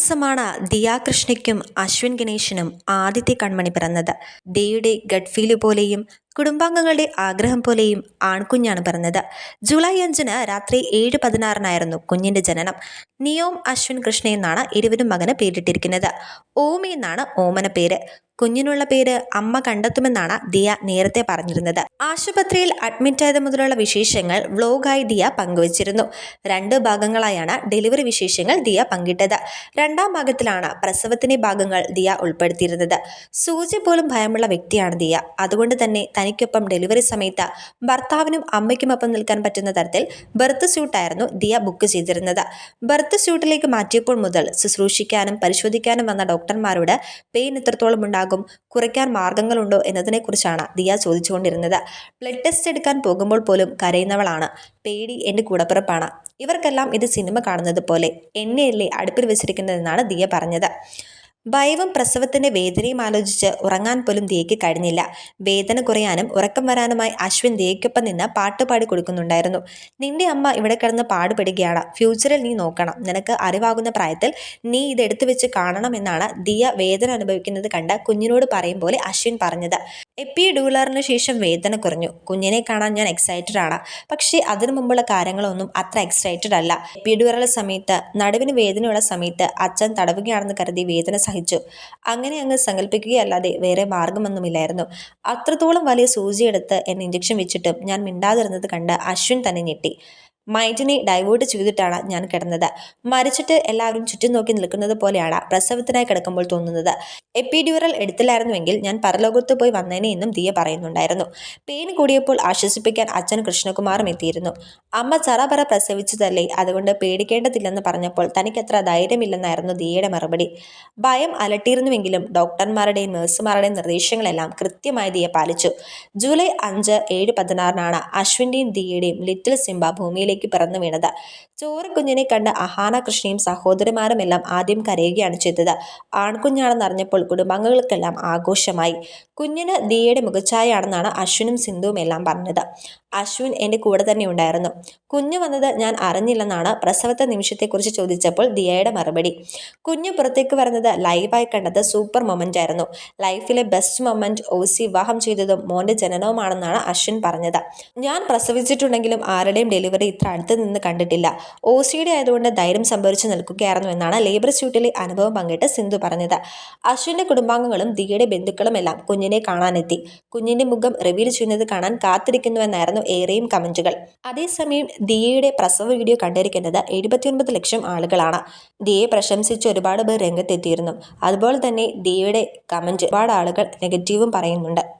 ദിവസമാണ് ദിയാകൃഷ്ണയ്ക്കും അശ്വിൻ ഗണേശിനും ആദ്യത്തെ കൺമണി പിറന്നത്. ദിയുടെ ഗഡ്ഫീൽ പോലെയും കുടുംബാംഗങ്ങളുടെ ആഗ്രഹം പോലെയും ആൺകുഞ്ഞാണ് പറഞ്ഞത്. ജൂലൈ അഞ്ചിന് രാത്രി ഏഴ് പതിനാറിനായിരുന്നു കുഞ്ഞിന്റെ ജനനം. നിയോം അശ്വിൻ കൃഷ്ണ എന്നാണ് ഇരുവരും മകന് പേരിട്ടിരിക്കുന്നത്. ഓമി എന്നാണ് ഓമന പേര്. കുഞ്ഞിനുള്ള പേര് അമ്മ കണ്ടെത്തുമെന്നാണ് ദിയ നേരത്തെ പറഞ്ഞിരുന്നത്. ആശുപത്രിയിൽ അഡ്മിറ്റ് ആയത് മുതലുള്ള വിശേഷങ്ങൾ വ്ലോഗായി ദിയ പങ്കുവച്ചിരുന്നു. രണ്ട് ഭാഗങ്ങളായാണ് ഡെലിവറി വിശേഷങ്ങൾ ദിയ പങ്കിട്ടത്. രണ്ടാം ഭാഗത്തിലാണ് പ്രസവത്തിന്റെ ഭാഗങ്ങൾ ദിയ ഉൾപ്പെടുത്തിയിരുന്നത്. സൂചി പോലും ഭയമുള്ള വ്യക്തിയാണ് ദിയ. അതുകൊണ്ട് തന്നെ തനിക്കൊപ്പം ഡെലിവറി സമയത്ത് ഭർത്താവിനും അമ്മയ്ക്കുമൊപ്പം നിൽക്കാൻ പറ്റുന്ന തരത്തിൽ ബർത്ത് സ്യൂട്ടായിരുന്നു ദിയ ബുക്ക് ചെയ്തിരുന്നത്. ബർത്ത് സ്യൂട്ടിലേക്ക് മാറ്റിയപ്പോൾ മുതൽ ശുശ്രൂഷിക്കാനും പരിശോധിക്കാനും വന്ന ഡോക്ടർമാരോട് പെയിൻ എത്രത്തോളം ഉണ്ടാകും കുറയ്ക്കാൻ മാർഗങ്ങളുണ്ടോ എന്നതിനെക്കുറിച്ചാണ് ദിയ ചോദിച്ചുകൊണ്ടിരുന്നത്. ബ്ലഡ് ടെസ്റ്റ് എടുക്കാൻ പോകുമ്പോൾ പോലും കരയുന്നവളാണ്. പേടി എന്റെ കൂടപ്പിറപ്പാണ്. ഇവർക്കെല്ലാം ഇത് സിനിമ കാണുന്നത് പോലെ എന്നെയല്ലേ അടുപ്പിൽ വെച്ചിരിക്കുന്നതെന്നാണ് ദിയ പറഞ്ഞത്. ഭയവും പ്രസവത്തിന്റെ വേദനയും ആലോചിച്ച് ഉറങ്ങാൻ പോലും ദിയയ്ക്ക് കഴിഞ്ഞില്ല. വേദന കുറയാനും ഉറക്കം വരാനുമായി അശ്വിൻ ദിയയ്ക്കൊപ്പം നിന്ന് പാട്ട് പാടി കൊടുക്കുന്നുണ്ടായിരുന്നു. നിന്റെ അമ്മ ഇവിടെ കിടന്ന് പാടുപെടുകയാണ് ഫ്യൂച്ചറിൽ നീ നോക്കണം. നിനക്ക് അറിവാകുന്ന പ്രായത്തിൽ നീ ഇത് എടുത്തു വെച്ച് കാണണമെന്നാണ് ദിയ വേദന അനുഭവിക്കുന്നത് കണ്ട് കുഞ്ഞിനോട് പറയും പോലെ അശ്വിൻ പറഞ്ഞത്. എപ്പി ഡൂലറിന് ശേഷം വേദന കുറഞ്ഞു. കുഞ്ഞിനെ കാണാൻ ഞാൻ എക്സൈറ്റഡ് ആണ്. പക്ഷേ അതിനു മുമ്പുള്ള കാര്യങ്ങളൊന്നും അത്ര എക്സൈറ്റഡ് അല്ല. എപ്പി ഡൂലർ സമയത്ത് നടുവിന് വേദനയുള്ള സമയത്ത് അച്ഛൻ തടവുകയാണെന്ന് കരുതി വേദന സഹിച്ചു. അങ്ങനെ അങ്ങ് സങ്കല്പിക്കുകയല്ലാതെ വേറെ മാർഗമൊന്നുമില്ലായിരുന്നു. അത്രത്തോളം വലിയ സൂചിയെടുത്ത് എന്നെ ഇഞ്ചക്ഷൻ വെച്ചിട്ടും ഞാൻ മിണ്ടാതിരുന്നത് കണ്ട് അശ്വിൻ തന്നെ ഞെട്ടി. മൈൻഡിനെ ഡൈവേർട്ട് ചെയ്തിട്ടാണ് ഞാൻ കിടന്നത്. മരിച്ചിട്ട് എല്ലാവരും ചുറ്റും നോക്കി നിൽക്കുന്നത് പോലെയാണ് പ്രസവത്തിനായി കിടക്കുമ്പോൾ തോന്നുന്നത്. എപ്പിഡ്യൂറൽ എടുത്തില്ലായിരുന്നുവെങ്കിൽ ഞാൻ പരലോകത്ത് പോയി വന്നേനെ എന്നും ദിയ പറയുന്നുണ്ടായിരുന്നു. പെയിൻ കൂടിയപ്പോൾ ആശ്വസിപ്പിക്കാൻ അച്ഛൻ കൃഷ്ണകുമാറും എത്തിയിരുന്നു. അമ്മ ചറപറ പ്രസവിച്ചതല്ലേ? അതുകൊണ്ട് പേടിക്കേണ്ടതില്ലെന്ന് പറഞ്ഞപ്പോൾ തനിക്കത്ര ധൈര്യമില്ലെന്നായിരുന്നു ദിയയുടെ മറുപടി. ഭയം അലട്ടിയിരുന്നുവെങ്കിലും ഡോക്ടർമാരുടെയും നഴ്സുമാരുടെയും നിർദ്ദേശങ്ങളെല്ലാം കൃത്യമായി ദിയ പാലിച്ചു. ജൂലൈ അഞ്ച് ഏഴ് പതിനാറിനാണ് അശ്വിന്റെയും ദിയയുടെയും ലിറ്റിൽ സിംബ ഭൂമിയിലേക്ക് ഭൂമിയിലേക്ക് പിറന്നു വീണത്. ചോരക്കുഞ്ഞിനെ കണ്ട് അഹാന കൃഷ്ണയും സഹോദരന്മാരുമെല്ലാം ആദ്യം കരയുകയാണ് ചെയ്തത്. ആൺകുഞ്ഞാണെന്ന് അറിഞ്ഞപ്പോൾ കുടുംബാംഗങ്ങൾക്കെല്ലാം ആഘോഷമായി. കുഞ്ഞിന് ദിയയുടെ മുഖച്ഛായാണെന്നാണ് അശ്വിനും സിന്ധുവും എല്ലാം പറഞ്ഞത്. അശ്വിൻ എന്റെ കൂടെ തന്നെ ഉണ്ടായിരുന്നു. കുഞ്ഞു വന്നത് ഞാൻ അറിഞ്ഞില്ലെന്നാണ് പ്രസവത്തെ നിമിഷത്തെക്കുറിച്ച് ചോദിച്ചപ്പോൾ ദിയയുടെ മറുപടി. കുഞ്ഞു പുറത്തേക്ക് വരുന്നത് ലൈവായി കണ്ടത് സൂപ്പർ മൊമെന്റ് ആയിരുന്നു. ലൈഫിലെ ബെസ്റ്റ് മൊമെന്റ് ഓസി വിവാഹം ചെയ്തതും മോന്റെ ജനനവുമാണെന്നാണ് അശ്വിൻ പറഞ്ഞത്. ഞാൻ പ്രസവിച്ചിട്ടുണ്ടെങ്കിലും ആരുടെയും ഡെലിവറി ഇത്ര അടുത്ത് നിന്ന് കണ്ടിട്ടില്ല. ഓസിയുടെ ആയതുകൊണ്ട് ധൈര്യം സംഭരിച്ചു നിൽക്കുകയായിരുന്നു എന്നാണ് ലേബർ സ്യൂട്ടിലെ അനുഭവം പങ്കിട്ട് സിന്ധു പറഞ്ഞത്. അശ്വിന്റെ കുടുംബാംഗങ്ങളും ദിയയുടെ ബന്ധുക്കളും എല്ലാം കുഞ്ഞിനെ കാണാനെത്തി. കുഞ്ഞിന്റെ മുഖം റിവീൽ ചെയ്യുന്നത് കാണാൻ കാത്തിരിക്കുന്നുവെന്നായിരുന്നു ഏറെയും കമന്റുകൾ. അതേസമയം ദിയയുടെ പ്രസവ വീഡിയോ കണ്ടിരിക്കുന്നത് എഴുപത്തിയൊൻപത് ലക്ഷം ആളുകളാണ്. ദിയെ പ്രശംസിച്ച് ഒരുപാട് പേർ രംഗത്തെത്തിയിരുന്നു. അതുപോലെ തന്നെ ദിയയുടെ കമന്റ് ഒരുപാട് ആളുകൾ നെഗറ്റീവും പറയുന്നുണ്ട്.